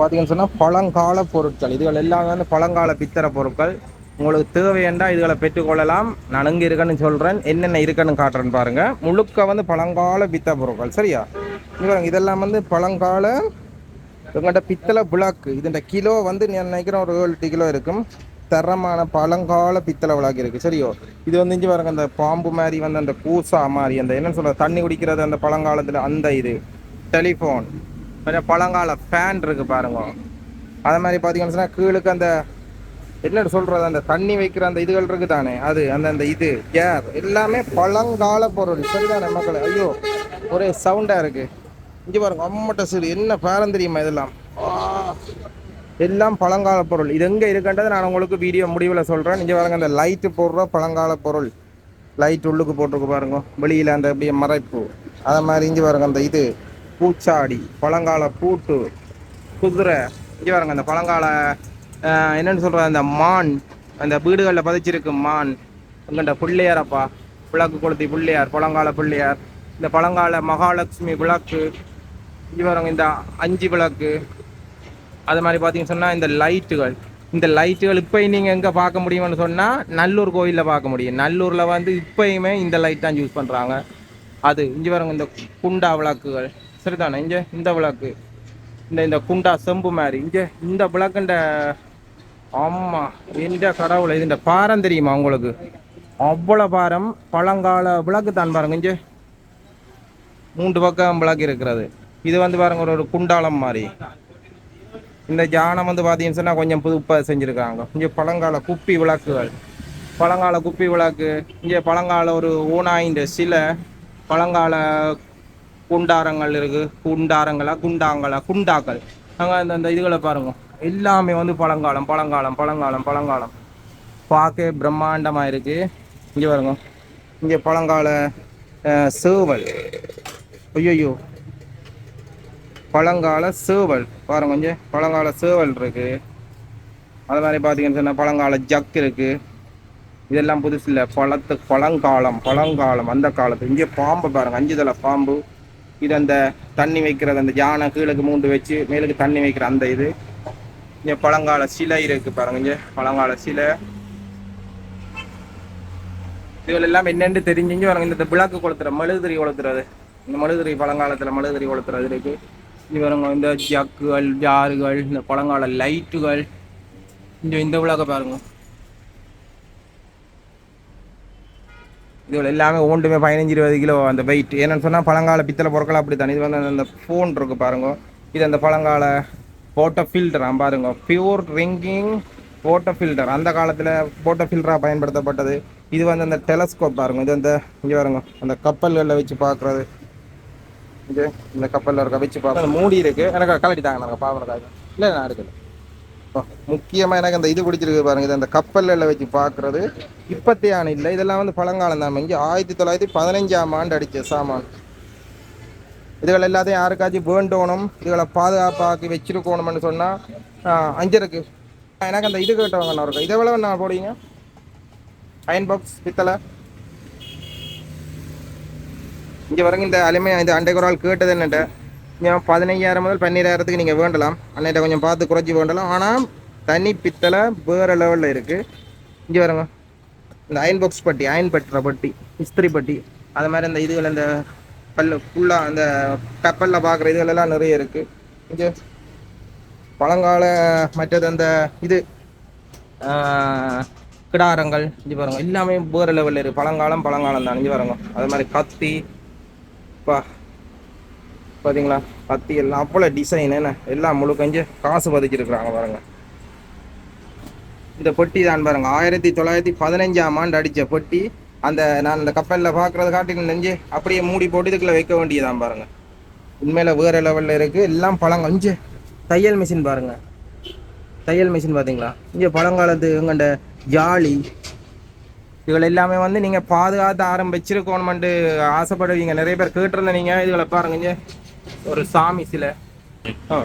பார்த்தீங்கன்னு சொன்னால் பழங்கால பொருட்கள். இதுகள் எல்லாமே வந்து பழங்கால பித்தளை பொருட்கள். உங்களுக்கு தேவையண்டா இதுகளை பெற்றுக்கொள்ளலாம். நான் எங்கே இருக்கேன்னு சொல்கிறேன் என்னென்ன இருக்குன்னு காட்டுறேன்னு பாருங்கள் முழுக்க வந்து பழங்கால பித்த பொருட்கள். சரியா? இதெல்லாம் வந்து பழங்கால உங்கள்கிட்ட பித்தளை விளக்கு. இதுன்ற கிலோ வந்து நான் நினைக்கிறேன் ஒரு ஏழு எட்டு கிலோ இருக்கும். தரமான பழங்கால பித்தளை விளக்கு இருக்குது சரியோ? இது வந்து இஞ்சி பாருங்க அந்த பாம்பு மாதிரி வந்து அந்த பூசா மாதிரி அந்த என்னன்னு சொல்ற தண்ணி குடிக்கிறது அந்த பழங்காலத்தில் அந்த இது. டெலிஃபோன் கொஞ்சம் பழங்கால ஃபேன் இருக்குது பாருங்க. அது மாதிரி பார்த்தீங்கன்னு சொன்னால் கீழுக்கு அந்த என்ன சொல்கிறது அந்த தண்ணி வைக்கிற அந்த இதுகள் இருக்குது தானே அது அந்த அந்த இது கேர் எல்லாமே பழங்கால பொருள். சரிதானே மக்கள்? ஐயோ ஒரே சவுண்டாக இருக்குது இங்கே பாருங்க அம்மட்ட சிறு என்ன பேரம் தெரியுமா இதெல்லாம்? ஆ, எல்லாம் பழங்கால பொருள். இது எங்கே இருக்குன்றது நான் உங்களுக்கு வீடியோ முடிவில் சொல்கிறேன் இங்கே பாருங்க அந்த லைட்டு போடுற பழங்கால பொருள். லைட் உள்ளுக்கு போட்டிருக்கு பாருங்க. வெளியில் அந்த அப்படியே மறைப்பு. அதை மாதிரி இங்கே பாருங்க அந்த இது. பூச்சாடி பழங்கால பூட்டு குதிரை. இங்கே வரங்க அந்த பழங்கால என்னென்னு சொல்கிற அந்த மான் அந்த வீடுகளில் பதிச்சிருக்கு மான். அங்கண்ட பிள்ளையாரப்பா? விளக்கு கொளுத்தி பிள்ளையார் பழங்கால பிள்ளையார். இந்த பழங்கால மகாலட்சுமி விளக்கு. இவரங்க இந்த அஞ்சு விளக்கு. அது மாதிரி பார்த்தீங்கன்னு சொன்னால் இந்த லைட்டுகள். இந்த லைட்டுகள் இப்போ நீங்கள் எங்கே பார்க்க முடியும்னு சொன்னால் நல்லூர் கோயிலில் பார்க்க முடியும். நல்லூரில் வந்து இப்பயுமே இந்த லைட் தான் யூஸ் பண்ணுறாங்க அது இங்கே வரங்க இந்த குண்டா விளக்குகள். சரிதானே? இங்கே இந்த விளக்கு. இந்த இந்த குண்டா செம்பு மாதிரி. இங்கே இந்த விளக்குண்ட ஆமா எந்த கடவுளை இது இந்த பாரம் தெரியுமா உங்களுக்கு? அவ்வளோ பாரம் பழங்கால விளக்கு தான் பாருங்க இங்கே. மூன்று பக்கம் விளக்கு இருக்கிறது. இது வந்து பாருங்க ஒரு ஒரு குண்டாலம் மாதிரி. இந்த ஜானம் வந்து பார்த்தீங்கன்னு சொன்னால் கொஞ்சம் புதுப்பாக செஞ்சுருக்காங்க. இங்கே பழங்கால குப்பி விளக்குகள். பழங்கால குப்பி விளக்கு. இங்கே பழங்கால ஒரு ஊனாயின்ற சிலை. பழங்கால குண்டாரங்கள் இருக்கு. குண்டாரங்களா? குண்டாங்களா? குண்டாக்கள். அங்கே அந்த அந்த இதுகளை பாருங்க. எல்லாமே வந்து பழங்காலம் பழங்காலம் பழங்காலம் பழங்காலம். பார்க்க பிரம்மாண்டமாக இருக்கு. இங்கே பாருங்க. இங்கே பழங்கால சேவல். ஐயோ பழங்கால சேவல். பாருங்க கொஞ்சம் பழங்கால சேவல் இருக்கு. அது மாதிரி பார்த்தீங்கன்னு சொன்னால் பழங்கால ஜக் இருக்கு. இதெல்லாம் புதுசு இல்லை பழத்து பழங்காலம் பழங்காலம். அந்த காலத்து. இங்கே பாம்பு பாருங்க. அஞ்சு தலை பாம்பு. இது அந்த தண்ணி வைக்கிறது அந்த யானை கீழக்கு மூண்டு வச்சு மேலுக்கு தண்ணி வைக்கிற அந்த இது. இங்கே பழங்கால சிலை இருக்கு பாருங்க இங்கே பழங்கால சிலை. இதுகள் எல்லாம் என்னென்னு தெரிஞ்சுங்க. பாருங்க இந்த விளக்கு கொளுத்துற மெழுகுதிரி கொளுத்துறது. இந்த மெழுகுதிரி பழங்காலத்தில் மெழுகுதிரி கொளுத்துறது இருக்கு. இது பாருங்க இந்த ஜக்குகள் ஜாறுகள் இந்த பழங்கால லைட்டுகள் இந்த இந்த விளக்க பாருங்க. இதில் எல்லாமே ஒன்றுமே பதினஞ்சு இருபது கிலோ அந்த வெயிட் என்னென்னு சொன்னால் பழங்கால பித்தளை பொருட்கள் அப்படி தானே இது வந்து அந்த ஃபோன் இருக்கு பாருங்க. இது அந்த பழங்கால போட்டோ ஃபில்டர் பாருங்க. பியூர் ரிங்கிங் போட்டோ ஃபில்டர் அந்த காலத்தில் போட்டோ ஃபில்டராக பயன்படுத்தப்பட்டது. இது வந்து அந்த டெலஸ்கோப் பாருங்க. இது அந்த இங்கே பாருங்க. அந்த கப்பல்களில் வச்சு பார்க்குறது. இங்கே இந்த கப்பலில் இருக்க வச்சு பார்க்குறது. மூடி இருக்கு. எனக்கு கலட்டி தாங்க. நாங்கள் பார்க்குறதாக இல்லை நான் எடுக்கல. முக்கியமாக எனக்கு அந்த இது பிடிச்சிருக்கு பாருங்க இது அந்த கப்பல்ல வச்சு பார்க்குறது. ஆணை இல்லை இதெல்லாம் வந்து பழங்காலம் தான். இங்கே ஆயிரத்தி தொள்ளாயிரத்தி பதினஞ்சாம் ஆண்டு அடிச்ச சாமான். இதுகள் எல்லாத்தையும் யாருக்காச்சும் வேண்டோணும் இதுகளை பாதுகாப்பாக்கி வச்சிருக்கணும்னு சொன்னால் அஞ்சருக்கு. எனக்கு அந்த இது கேட்டவங்க நான் இருக்கும். இதை எவ்வளோ நான் போடுவீங்க? அயன் பாக்ஸ் பித்தளை. இங்கே வரங்க இந்த அலுமை இந்த அண்டை குரால் கேட்டது என்னட்ட கொஞ்சம் பதினையாயிரம் முதல் பன்னிராயிரத்துக்கு நீங்கள் வேண்டலாம். அன்னைட்ட கொஞ்சம் பார்த்து குறைச்சி வேண்டலாம். ஆனால் தனி பித்தளை வேறு லெவலில் இருக்குது இங்கே வரங்க இந்த அயன் பாக்ஸ் பட்டி அயன் பட்டுற பட்டி இஸ்திரி பட்டி அது மாதிரி அந்த இதுகள் அந்த பல்லு ஃபுல்லாக அந்த கப்பலில் பார்க்குற இதுகள் எல்லாம் நிறைய இருக்குது இங்கே பழங்கால மற்றது அந்த இது கிடாரங்கள் இஞ்சி பாருங்க. எல்லாமே வேறு லெவலில் இருக்குது பழங்காலம் பழங்காலம் தான். இஞ்சி பாருங்க. அது மாதிரி கத்தி பா பார்த்தீங்களா பத்தி எல்லாம் அப்போல டிசைன் என்ன? எல்லாம் முழுக்க இங்கே காசு பதிச்சிருக்கிறாங்க பாருங்க. இந்த பொட்டி தான் பாருங்க. ஆயிரத்தி தொள்ளாயிரத்தி பதினஞ்சாம் ஆண்டு அடித்த பொட்டி. அந்த நான் அந்த கப்பலில் பார்க்குறது காட்டில் நெஞ்சு அப்படியே மூடி போட்டு இதுக்குள்ள வைக்க வேண்டியதான் பாருங்க. உண்மையில வேற லெவலில் இருக்கு. எல்லாம் பழங்கஞ்சு. தையல் மிஷின் பாருங்க. தையல் மிஷின் பார்த்தீங்களா இங்கே பழங்காலத்து இவங்கண்ட ஜாலி. இதுகள் எல்லாமே வந்து நீங்கள் பாதுகாத்து ஆரம்பிச்சிருக்கணுமெண்டு ஆசைப்படுவீங்க. நிறைய பேர் கேட்டிருந்த நீங்கள் இதுகளை பாருங்க ஒரு சாமி சிலை. ஆ.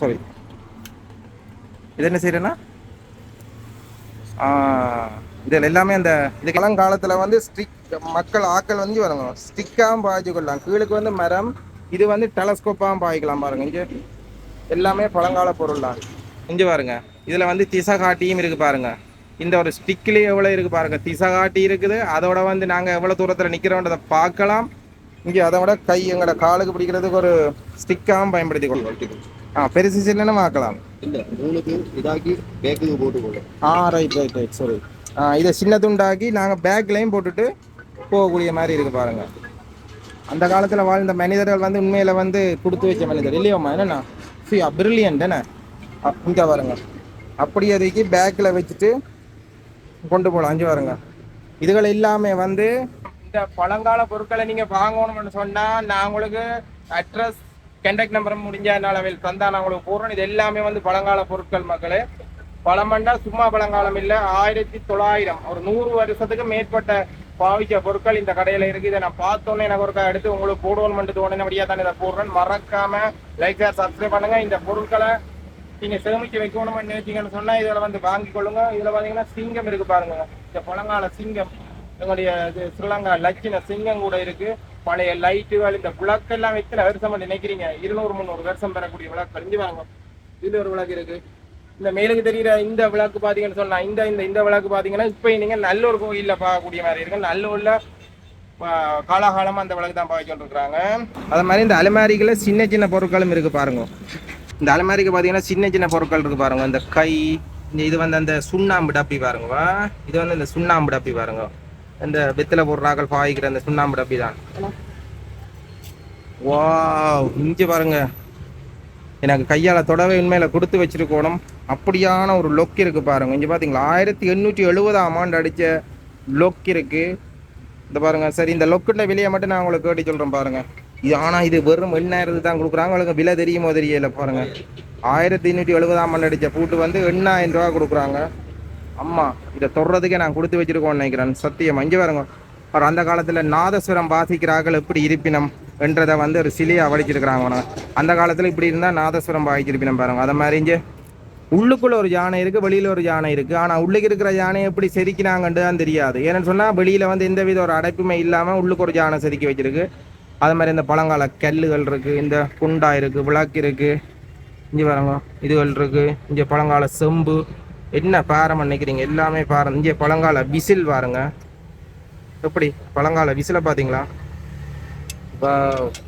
சாரி இது என்ன செய்யறேன்னா இதில் எல்லாமே அந்த இது காலத்தில் வந்து ஸ்டிக் மக்கள் ஆக்கள் வந்து வருங்க ஸ்டிக்காகவும் பாய்ச்சி கொள்ளலாம் கீழுக்கு வந்து மரம் இது வந்து டெலஸ்கோப்பாகவும் பாய்க்கலாம் பாருங்க. இங்கே எல்லாமே பழங்கால பொருள் தான். இங்கே பாருங்க. இதில் வந்து திசகாட்டியும் இருக்கு பாருங்க. இந்த ஒரு ஸ்டிக்லேயே எவ்வளோ இருக்கு பாருங்க. திசகாட்டி இருக்குது. அதோட வந்து நாங்கள் எவ்வளோ தூரத்தில் நிற்கிறோன்றதை பார்க்கலாம். இங்கே அதை விட கை எங்களோட காலுக்கு பிடிக்கிறதுக்கு ஒரு ஸ்டிக்காகவும் பயன்படுத்தி கொள்வோம் ஆ பெருசு சின்னன்னு ஆக்கலாம் இல்ல இதாக்கி பேக்குக்கு போட்டுக்கொள்ளும். ஆ ரைட் ரைட் ரைட் சரி ஆ இதை சின்ன துண்டாக்கி நாங்கள் பேக்லேயும் போட்டுட்டு போகக்கூடிய மாதிரி இருக்கு பாருங்க. அந்த காலத்தில் வாழ்ந்த மனிதர்கள் வந்து உண்மையில் வந்து கொடுத்து வச்ச மனிதர் இல்லையோம்மா? என்னண்ணா? சி பிரில்லியன்ட் என்ன? இங்கே பாருங்க. அப்படியே அதுக்கு பேக்கில் வச்சுட்டு கொண்டு போகலாம். அஞ்சு பாருங்க. இதுகள் இல்லாம வந்து இந்த பழங்கால பொருட்களை நீங்க வாங்கணும்னு சொன்னா நான் உங்களுக்கு அட்ரஸ் கண்டக்ட் நம்பர் முடிஞ்ச அளவில் தந்தா நான் உங்களுக்கு போடுறோம் இது எல்லாமே வந்து பழங்கால பொருட்கள் மக்களே. பழமண்டா சும்மா பழங்காலம் இல்லை. ஆயிரத்தி தொள்ளாயிரம் ஒரு நூறு வருஷத்துக்கு மேற்பட்ட பாவிச்ச பொருட்கள் இந்த கடையில இருக்கு. இதை நான் பார்த்தோன்னே எனக்கு ஒரு எடுத்து உங்களுக்கு போடுவோம் தோணுன அப்படியே தான் இதை போடுறேன். மறக்காம லைக் சப்ஸ்கிரைப் பண்ணுங்க. இந்த பொருட்களை நீங்க சேமிச்சு வைக்கணும்னு நினைச்சீங்கன்னு சொன்னா இதுல வந்து வாங்கி கொள்ளுங்க. இதுல பாத்தீங்கன்னா சிங்கம் இருக்கு பாருங்க. இந்த பழங்கால சிங்கம். எங்களுடைய இது ஸ்ரீலங்கா லட்சின சிங்கம் கூட இருக்கு. பழைய லைட்டுகள் இந்த விளக்கு எல்லாம் எத்தனை வருஷம் நினைக்கிறீங்க. இருநூறு முந்நூறு வருஷம் பெறக்கூடிய விளக்கு கழிஞ்சு வாங்க இதுல ஒரு விளக்கு இருக்கு. இந்த மேலுக்கு தெரிகிற இந்த விளக்கு பார்த்தீங்கன்னு சொன்னா இந்த இந்த இந்த விளக்கு பார்த்தீங்கன்னா இப்போ நீங்கள் நல்லூர் கோயிலில் பார்க்கக்கூடிய மாதிரி இருக்கு. நல்லூரில் ஆஹ், அந்த விளக்கு தான் பார்க்க சொல்லிருக்கிறாங்க. அது மாதிரி இந்த அலமாரிகளில் சின்ன சின்ன பொருட்களும் இருக்குது பாருங்க. இந்த அலமாரிக்கு பார்த்தீங்கன்னா சின்ன சின்ன பொருட்கள் இருக்குது பாருங்க. இந்த கை இந்த இது வந்து அந்த சுண்ணாம்பு டப்பி பாருங்க இது வந்து இந்த சுண்ணாம்பு டப்பி பாருங்க. இந்த வெத்தில போடுறாக்கள் பாய்க்கிற அந்த சுண்ணாம்பு டப்பி தான் வாவ் இஞ்சி பாருங்க. எனக்கு கையால தொடவை உண்மையில கொடுத்து வச்சிருக்கணும். அப்படியான ஒரு லொக் இருக்கு பாருங்க. இங்க பாத்தீங்களா? ஆயிரத்தி எண்ணூற்றி எழுபதாம் ஆண்டு அடிச்ச லொக் இருக்கு. இந்த பாருங்க. சரி இந்த லொக்குன்ற விலையை மட்டும் நான் உங்களுக்கு கேட்டு சொல்றேன் பாருங்க. இது ஆனா இது வெறும் எண்ணாயிரத்து தான் கொடுக்குறாங்க. உங்களுக்கு விலை தெரியுமோ தெரியல பாருங்க. ஆயிரத்தி எண்ணூற்றி எழுபதாம் ஆண்டு அடிச்ச பூட்டு வந்து எண்ணாயிரம் ரூபா கொடுக்குறாங்க. அம்மா இதை தொடுறதுக்கே நான் கொடுத்து வச்சிருக்கோம்னு நினைக்கிறேன். சத்தியம். அங்கே வரங்க அவர் அந்த காலத்தில் நாதஸ்வரம் வாசிக்கிறார்கள் எப்படி இருப்பினம் என்றதை வந்து ஒரு சிலையா வடிச்சிருக்கிறாங்க அந்த காலத்தில் இப்படி இருந்தால் நாதஸ்வரம் வாசிச்சிருப்பினம் பாருங்க. அதை மாதிரி இங்கே உள்ளுக்குள்ள ஒரு யானை இருக்குது வெளியில் ஒரு யானை இருக்குது ஆனால் உள்ளுக்கு இருக்கிற யானை எப்படி செதுக்கினாங்கன்னு தான் தெரியாது. ஏன்னு சொன்னால் வெளியில் வந்து எந்த வித ஒரு அடைப்புமே இல்லாமல் உள்ளுக்கு ஒரு யானை செதுக்கி வச்சிருக்கு. அது மாதிரி இந்த பழங்கால கல்லுகள் இருக்குது இந்த குண்டா இருக்குது விளக்கு இருக்குது இங்கே பாருங்க. இதுகள் இருக்குது இங்கே பழங்கால செம்பு என்ன பாரம் நினைக்கிறீங்க? எல்லாமே பாரம். இங்கே பழங்கால விசில் பாருங்க. எப்படி? பழங்கால விசில பார்த்தீங்களா?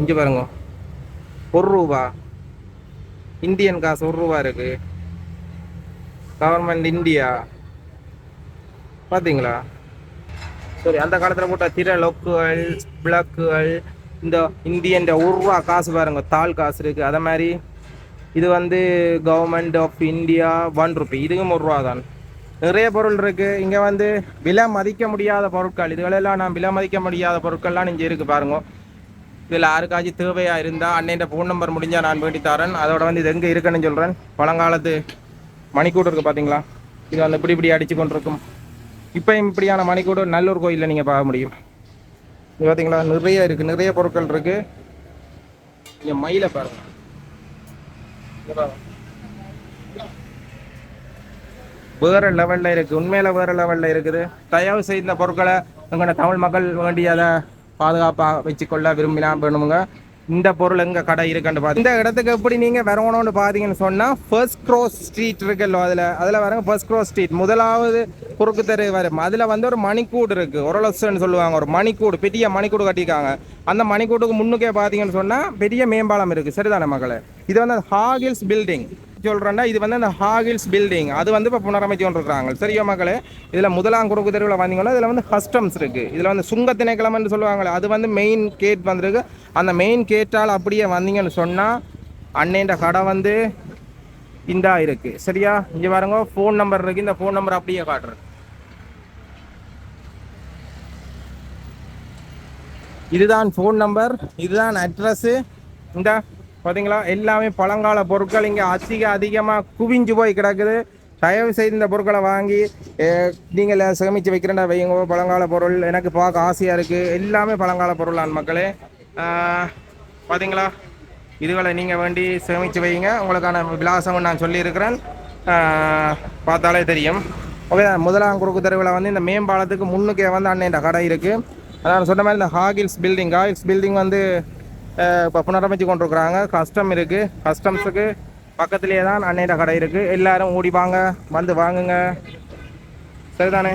இங்கே பாருங்க. ஒரு ரூபா. இந்தியன் காசு ஒரு ரூபா இருக்கு. Government India. பார்த்தீங்களா? சரி அந்த காலத்தில் போட்ட திர லொக்குகள் பிளக்குகள் இந்த இந்தியன் ஒரு ரூபா காசு பாருங்க. தாள் காசு இருக்கு. அதை மாதிரி இது வந்து government of India one rupee இதுவும் ஒரு ரூபா தான். நிறைய பொருள் இருக்குது இங்கே வந்து விலை மதிக்க முடியாத பொருட்கள். இதுகளெல்லாம் நான் விலை மதிக்க முடியாத பொருட்கள்லாம் நீங்கள் இருக்குது பாருங்க. இதில் யாருக்காச்சும் தேவையாக இருந்தால் அண்ணன் ஃபோன் நம்பர் முடிஞ்சால் நான் வேண்டி தரேன். அதோட வந்து இது எங்கே இருக்குன்னு சொல்கிறேன் பழங்காலத்து மணிக்கூடு இருக்குது பார்த்தீங்களா இது வந்து இப்படி இப்படி அடித்து கொண்டிருக்கும். இப்போ இப்படியான மணிக்கூடு நல்லூர் கோயிலில் நீங்கள் பார்க்க முடியும். இது பார்த்தீங்களா நிறைய இருக்குது நிறைய பொருட்கள் இருக்குது இங்கே மயிலை பாருங்கள் வேற லெவல்ல இருக்கு. உண்மையில வேற லெவல்ல இருக்குது. தயவு செய்த பொருட்களை எங்களோட தமிழ் மக்கள் வேண்டியதை பாதுகாப்பா வச்சுக்கொள்ள விரும்பினா வேணுமுங்க. இந்த பொருள் எங்கே கடை இருக்குன்னு பார்த்து இந்த இடத்துக்கு எப்படி நீங்கள் வரணும்னு பார்த்தீங்கன்னு சொன்னால் ஃபர்ஸ்ட் க்ரோஸ் ஸ்ட்ரீட் இருக்குல்ல அதில் அதில் வரங்க ஃபர்ஸ்ட் க்ரோஸ் ஸ்ட்ரீட் முதலாவது குறுக்கு தெரு வரும் அதில் வந்து ஒரு மணிக்கூடு இருக்குது ஒரு லட்சம்னு சொல்லுவாங்க. ஒரு மணிக்கூடு பெரிய மணிக்கூடு கட்டியிருக்காங்க. அந்த மணிக்கூட்டுக்கு முன்னுக்கே பார்த்தீங்கன்னு சொன்னால் பெரிய மேம்பாலம் இருக்குது சரிதானே மகளே இது வந்து ஹாகில்ஸ் பில்டிங் சொல்கிறேன்னா இது வந்து அந்த ஹாகில்ஸ் பில்டிங் அது வந்து இப்போ புனரமைச்சு கொண்டிருக்காங்க சரியா மக்களே? இதில் முதலாம் குறுக்கு தெருவில் வந்தீங்கன்னா இதில் வந்து கஸ்டம்ஸ் இருக்குது இதில் வந்து சுங்க திணைக்களம்னு சொல்லுவாங்களே அது வந்து மெயின் கேட் வந்திருக்கு. அந்த மெயின் கேட்டால் அப்படியே வந்தீங்கன்னு சொன்னால் அண்ணேண்ட கடை வந்து இந்தா இருக்குது சரியா? இங்கே பாருங்க ஃபோன் நம்பர் இருக்குது இந்த ஃபோன் நம்பர் அப்படியே காட்டுறேன். இதுதான் ஃபோன் நம்பர் இதுதான் அட்ரஸ் இந்த பார்த்தீங்களா எல்லாமே பழங்கால பொருட்கள் இங்கே அதிக அதிகமாக குவிஞ்சு போய் கிடக்குது. தயவு செய்து இந்த பொருட்களை வாங்கி நீங்கள் சேமித்து வைக்கிறேன்டா வைங்க பழங்கால பொருள். எனக்கு பார்க்க ஆசையாக இருக்குது எல்லாமே பழங்கால பொருளான் மக்களே. பார்த்தீங்களா இதுகளை நீங்கள் வேண்டி சேமித்து வைங்க உங்களுக்கான விலாசம் நான் சொல்லியிருக்கிறேன். பார்த்தாலே தெரியும். ஓகே முதலாம் குறுக்கு தெருவில் வந்து இந்த மேம்பாலத்துக்கு முன்னுக்கே வந்து அண்ணன் கடை இருக்குது அதான் சொன்ன மாதிரி இந்த ஹாகில்ஸ் பில்டிங். ஹாகில்ஸ் பில்டிங் வந்து இப்போ புனரமைச்சு கொண்டிருக்கிறாங்க. கஸ்டம் இருக்குது கஸ்டம்ஸுக்கு பக்கத்துலேயே தான் அன்னையில கடை இருக்கு. எல்லாரும் ஓடி வாங்க வந்து வாங்குங்க. சரிதானே?